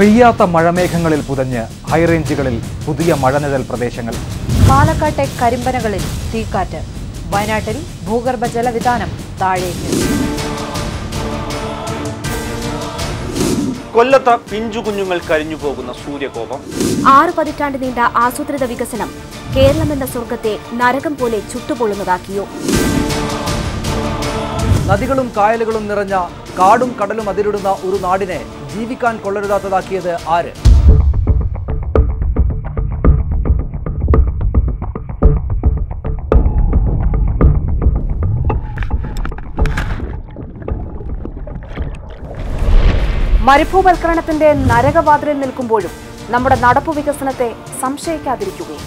പെയ്യാത്ത മഴമേഘങ്ങളിൽ പുതഞ്ഞ് ഹൈറേഞ്ചുകളിൽ പുതിയ മഴനിഴൽ പ്രദേശങ്ങൾ. പാലക്കാട്ടെ കരിമ്പനകളിൽ തീക്കാറ്റ്. വയനാട്ടിൽ ഭൂഗർഭ ജലവിധാനം താഴേക്ക്. കൊല്ലത്ത് പിഞ്ചു കുഞ്ഞുങ്ങൾ കരിഞ്ഞു പോകുന്ന സൂര്യകോപം. ആറ് പതിറ്റാണ്ട് നീണ്ട ആസൂത്രിത വികസനം കേരളം എന്ന സ്വർഗത്തെ നരകം പോലെ ചുട്ടുപൊള്ളുന്നതാക്കിയോ? നദികളും കായലുകളും നിറഞ്ഞ കാടും കടലും അതിരിടുന്ന ഒരു നാടിനെ ജീവിക്കാൻ കൊള്ളരുതാത്തതാക്കിയത് ആര്? മരുഭൂവൽക്കരണത്തിന്റെ നരകവാതിലിൽ നിൽക്കുമ്പോഴും നമ്മുടെ നടപ്പു വികസനത്തെ സംശയിക്കാതിരിക്കുകയും